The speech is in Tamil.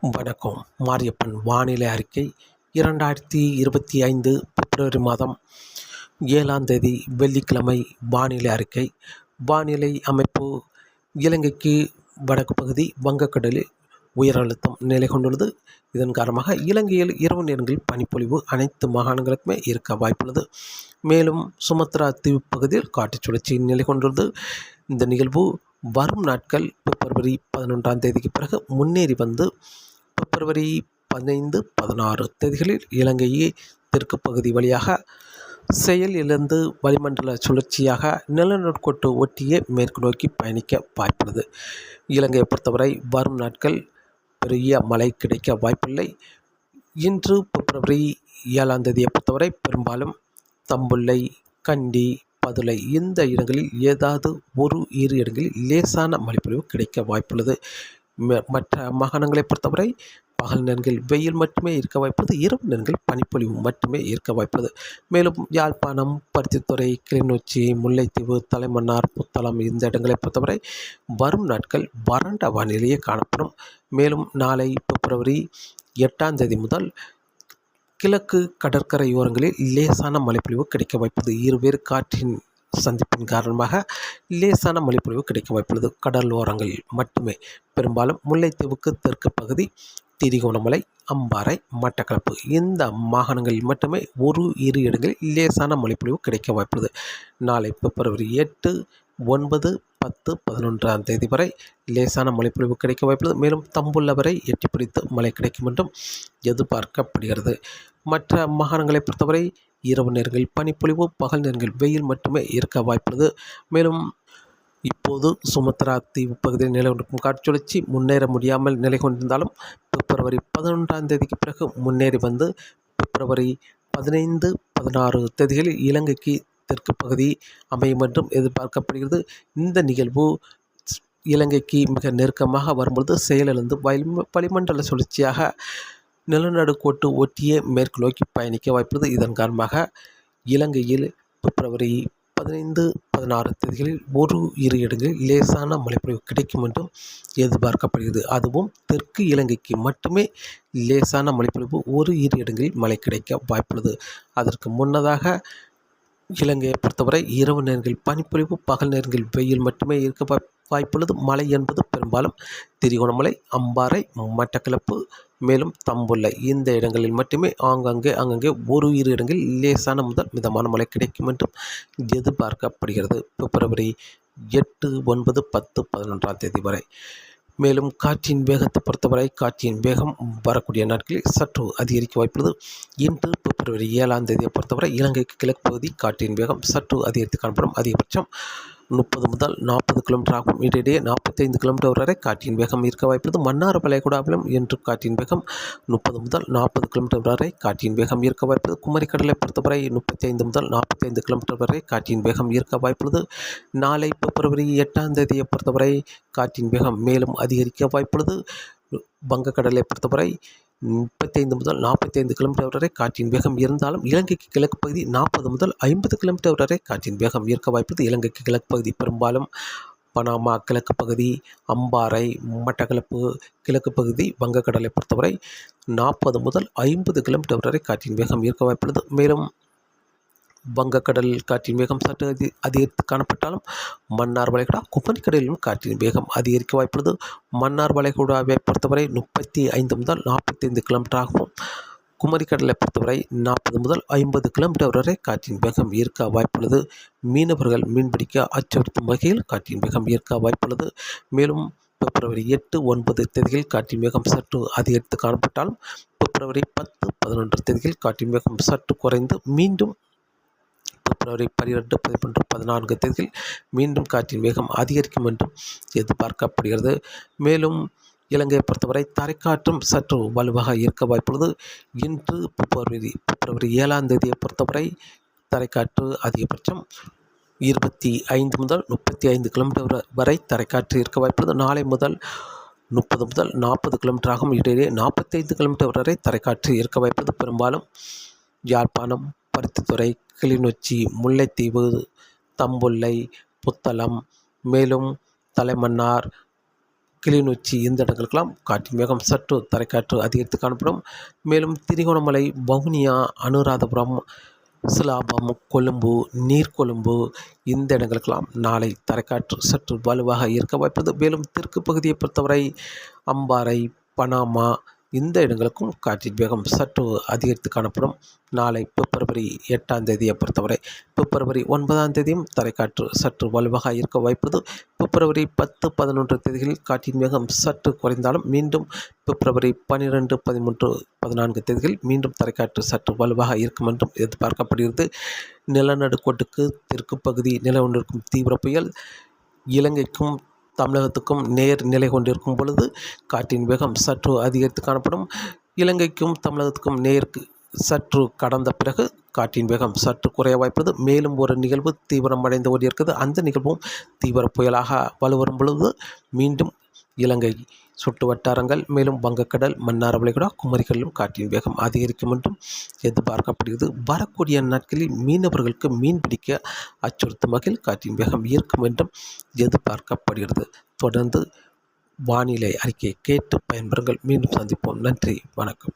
வணக்கம். மாரியப்பன் வானிலை அறிக்கை இரண்டாயிரத்தி இருபத்தி ஐந்து பிப்ரவரி மாதம் ஏழாம் தேதி வெள்ளிக்கிழமை வானிலை அறிக்கை. வானிலை அமைப்பு இலங்கைக்கு வடக்கு பகுதி வங்கக்கடலில் உயர் அழுத்தம் நிலை கொண்டுள்ளது. இதன் காரணமாக இலங்கையில் இரவு நேரங்களில் பனிப்பொழிவு அனைத்து மாகாணங்களுக்குமே இருக்க வாய்ப்புள்ளது. மேலும் சுமத்ரா தீவு பகுதியில் காட்டுச் சுழற்சி நிலை கொண்டுள்ளது. இந்த நிகழ்வு வரும் நாட்கள் பிப்ரவரி பதினொன்றாம் தேதிக்கு பிறகு முன்னேறி வந்து பிப்ரவரி பதினைந்து பதினாறு தேதிகளில் இலங்கையை தெற்கு பகுதி வழியாக செயல் இழந்து வளிமண்டல சுழற்சியாக நிலநடுக்கோட்டு ஒட்டியே மேற்கு நோக்கி பயணிக்க வாய்ப்புள்ளது. இலங்கையை பொறுத்தவரை வரும் நாட்கள் பெரிய மழை கிடைக்க வாய்ப்பில்லை. இன்று பிப்ரவரி ஏழாம் தேதியை பொறுத்தவரை பெரும்பாலும் தம்புள்ளை கண்டி பதுளை இந்த இடங்களில் ஏதாவது ஒரு இரு இடங்களில் லேசான மழைப்பொழிவு கிடைக்க வாய்ப்புள்ளது. மற்ற மாகாணங்களை பொறுத்தவரை பகல் நேரங்கள் வெயில் மட்டுமே இருக்க வாய்ப்பது இரவு நேரங்கள் பனிப்பொழிவு மட்டுமே இருக்க வாய்ப்பது. மேலும் யாழ்ப்பாணம் பருத்தித்துறை கிளிநொச்சி முல்லைத்தீவு தலைமன்னார் புத்தளம் இந்த இடங்களை பொறுத்தவரை வரும் நாட்கள் வறண்ட வானிலையே காணப்படும். மேலும் நாளை பிப்ரவரி எட்டாம் தேதி முதல் கிழக்கு கடற்கரையோரங்களில் லேசான மழைப்பொழிவு கிடைக்க வாய்ப்பது. இருவேறு காற்றின் சந்திப்பின் காரணமாக லேசான மழைப்பொழிவு கிடைக்க வாய்ப்புள்ளது. கடலோரங்களில் மட்டுமே. பெரும்பாலும் முல்லைத்தீவுக்கு தெற்கு பகுதி திரிகோணமலை அம்பாறை மட்டக்களப்பு இந்த மாகாணங்களில் மட்டுமே ஒரு இரு இடங்களில் லேசான மழைப்பொழிவு கிடைக்க வாய்ப்புள்ளது. நாளை பிப்ரவரி எட்டு ஒன்பது பத்து பதினொன்றாம் தேதி வரை லேசான மழைப்பொழிவு கிடைக்க வாய்ப்புள்ளது. மேலும் தம்புள்ள வரை எட்டி பிடித்து மழை கிடைக்கும் என்றும் எதிர்பார்க்கப்படுகிறது. மற்ற மாகாணங்களை பொறுத்தவரை இரவு நேரங்களில் பனிப்பொழிவு பகல் நேரங்களில் வெயில் மட்டுமே இருக்க வாய்ப்புள்ளது. மேலும் இப்போது சுமத்ரா தீவு பகுதியில் நிலை கொண்டிருக்கும் காட்சுழற்சி முன்னேற முடியாமல் நிலை கொண்டிருந்தாலும் பிப்ரவரி பதினொன்றாம் தேதிக்கு பிறகு முன்னேறி வந்து பிப்ரவரி பதினைந்து பதினாறு தேதிகளில் இலங்கைக்கு தெற்கு பகுதி அமையும் என்றும் எதிர்பார்க்கப்படுகிறது. இந்த நிகழ்வு இலங்கைக்கு மிக நெருக்கமாக வரும்பொழுது செயலிழந்து வளிமண்டல சுழற்சியாக நிலநடுக்கோட்டு ஒட்டியே மேற்கு நோக்கி பயணிக்க வாய்ப்புள்ளது இதன் காரணமாக இலங்கையில் பிப்ரவரி பதினைந்து பதினாறு தேதிகளில் ஒரு இரு இடங்களில் லேசான மழைப்பொழிவு கிடைக்கும் என்றும் எதிர்பார்க்கப்படுகிறது. அதுவும் தெற்கு இலங்கைக்கு மட்டுமே லேசான மழைப்பொழிவு ஒரு இரு இடங்களில் மழை கிடைக்க வாய்ப்புள்ளது. அதற்கு முன்னதாக இலங்கையை பொறுத்தவரை இரவு நேரங்களில் பனிப்பொழிவு பகல் நேரங்களில் வெயில் மட்டுமே இருக்க வாய்ப்புள்ளது. மழை என்பது பெரும்பாலும் திரிகோணமலை அம்பாறை மட்டக்களப்பு மேலும் தம்புள்ளை இந்த இடங்களில் மட்டுமே ஆங்காங்கே அங்கங்கே ஒரு இரு இடங்களில் லேசான முதல் மிதமான மழை கிடைக்கும் என்றும் எதிர்பார்க்கப்படுகிறது. பிப்ரவரி எட்டு ஒன்பது பத்து பதினொன்றாம் தேதி வரை. மேலும் காற்றின் வேகத்தை பொறுத்தவரை காற்றின் வேகம் வரக்கூடிய நாட்களில் சற்று அதிகரிக்க வாய்ப்புள்ளது. இன்று பிப்ரவரி ஏழாம் தேதியை பொறுத்தவரை இலங்கைக்கு கிழக்கு பகுதி காற்றின் வேகம் சற்று அதிகரித்து காணப்படும். அதிகபட்சம் முப்பது முதல் நாற்பது கிலோமீட்டர் ஆகும். இடையிடையே நாற்பத்தைந்து கிலோமீட்டர் வரை காற்றின் வேகம் இருக்க வாய்ப்புள்ளது. மன்னார் வளைகுடாவிலும் இன்று காற்றின் வேகம் முப்பது முதல் நாற்பது கிலோமீட்டர் வரை காற்றின் வேகம் இருக்க வாய்ப்புள்ளது. குமரிக்கடலை பொறுத்தவரை முப்பத்தைந்து முதல் நாற்பத்தைந்து கிலோமீட்டர் வரை காற்றின் வேகம் இருக்க வாய்ப்புள்ளது. நாளை பிப்ரவரி எட்டாம் தேதியை பொறுத்தவரை காற்றின் வேகம் மேலும் அதிகரிக்க வாய்ப்புள்ளது. வங்கக்கடலை பொறுத்தவரை முப்பத்தைந்து முதல் நாற்பத்தைந்து கிலோமீட்டர் வரை காற்றின் வேகம் இருந்தாலும் இலங்கைக்கு கிழக்கு பகுதி நாற்பது முதல் ஐம்பது கிலோமீட்டர் வரை காற்றின் வேகம் இருக்க வாய்ப்பது இலங்கைக்கு கிழக்கு பகுதி. பெரும்பாலும் பனாமா கிழக்கு பகுதி அம்பாறை மட்டக்களப்பு கிழக்கு பகுதி வங்கக்கடலை பொறுத்தவரை நாற்பது முதல் ஐம்பது கிலோமீட்டர் வரை காற்றின் வேகம் இருக்க வாய்ப்புள்ளது. மேலும் வங்கக்கடல் காற்றின் வேகம் சற்று அதி அதிகரித்து காணப்பட்டாலும் மன்னார் வளைகுடா குமரிக்கடலிலும் காற்றின் வேகம் அதிகரிக்க வாய்ப்புள்ளது. மன்னார் வளைகுடாவை பொறுத்தவரை முப்பத்தி ஐந்து முதல் நாற்பத்தைந்து கிலோமீட்டர் ஆகவும் குமரிக்கடலை பொறுத்தவரை நாற்பது முதல் ஐம்பது கிலோமீட்டர் வரை காற்றின் வேகம் இருக்க வாய்ப்புள்ளது. மீனவர்கள் மீன்பிடிக்க அச்சுறுத்தும் வகையில் காற்றின் வேகம் இருக்க வாய்ப்புள்ளது. மேலும் பிப்ரவரி எட்டு ஒன்பது தேதிகளில் காற்றின் வேகம் சற்று அதிகரித்து காணப்பட்டாலும் பிப்ரவரி பத்து பதினொன்று தேதிகளில் காற்றின் வேகம் சற்று குறைந்து மீண்டும் பிப்ரவரி பனிரெண்டு பதிமூன்று பதினான்கு தேதியில் மீண்டும் காற்றின் வேகம் அதிகரிக்கும் என்றும் எதிர்பார்க்கப்படுகிறது. மேலும் இலங்கையை பொறுத்தவரை தரைக்காற்றும் சற்று வலுவாக இருக்க வாய்ப்புள்ளது. இன்று பிப்ரவரி பிப்ரவரி ஏழாம் தேதியை பொறுத்தவரை தரைக்காற்று அதிகபட்சம் இருபத்தி ஐந்து முதல் முப்பத்தி ஐந்து கிலோமீட்டர் வரை தரைக்காற்று இருக்க வாய்ப்புள்ளது. நாளை முதல் முப்பது முதல் நாற்பது கிலோமீட்டர் ஆகும் இடையே நாற்பத்தைந்து கிலோமீட்டர் வரை தரைக்காற்று இருக்க வாய்ப்பது பெரும்பாலும் யாழ்ப்பாணம் பருத்தித்துறை கிளிநொச்சி முல்லைத்தீவு தம்புல்லை புத்தளம் மேலும் தலைமன்னார் கிளிநொச்சி இந்த இடங்களுக்கெல்லாம் காற்றின் வேகம் சற்று தரைக்காற்று அதிகரித்து காணப்படும். மேலும் திரிகோணமலை வவுனியா அனுராதபுரம் சிலாபம் கொழும்பு நீர்கொழும்பு இந்த இடங்களுக்கெல்லாம் நாளை தரைக்காற்று சற்று வலுவாக இருக்க வாய்ப்பது. மேலும் தெற்கு பகுதியை பொறுத்தவரை அம்பாறை பனாமா இந்த இடங்களுக்கும் காற்றின் வேகம் சற்று அதிகரித்து காணப்படும். நாளை பிப்ரவரி எட்டாம் தேதியை பொறுத்தவரை பிப்ரவரி ஒன்பதாம் தேதியும் தரைக்காற்று சற்று வலுவாக இருக்க வாய்ப்பது பிப்ரவரி பத்து பதினொன்று தேதிகளில் காற்றின் வேகம் சற்று குறைந்தாலும் மீண்டும் பிப்ரவரி பன்னிரெண்டு பதிமூன்று பதினான்கு தேதிகளில் மீண்டும் தரைக்காற்று சற்று வலுவாக இருக்கும் என்றும் எதிர்பார்க்கப்படுகிறது. நிலநடுக்கோட்டுக்கு தெற்கு பகுதி நிலவுண்டிருக்கும் தீவிர புயல் இலங்கைக்கும் தமிழகத்துக்கும் நேர் நிலை கொண்டிருக்கும் பொழுது காற்றின் வேகம் சற்று அதிகரித்து காணப்படும். இலங்கைக்கும் தமிழகத்துக்கும் நேருக்கு சற்று கடந்த பிறகு காற்றின் வேகம் சற்று குறைய வாய்ப்பது மேலும் ஒரு நிகழ்வு தீவிரம் அடைந்து கொண்டிருக்கிறது. அந்த நிகழ்வும் தீவிர புயலாக வலுவரும் பொழுது மீண்டும் இலங்கை சுட்டு வட்டாரங்கள் மேலும் வங்கக்கடல் மன்னார் வளைகுடா குமரிகளிலும் காற்றின் வேகம் அதிகரிக்கும் என்றும் எதிர்பார்க்கப்படுகிறது. வரக்கூடிய நாட்களில் மீனவர்களுக்கு மீன் பிடிக்க அச்சுறுத்தும் வகையில் காற்றின் வேகம் இருக்கும் என்றும் எதிர்பார்க்கப்படுகிறது. தொடர்ந்து வானிலை அறிக்கையை கேட்டு பயன்பெறுங்கள். மீண்டும் சந்திப்போம். நன்றி. வணக்கம்.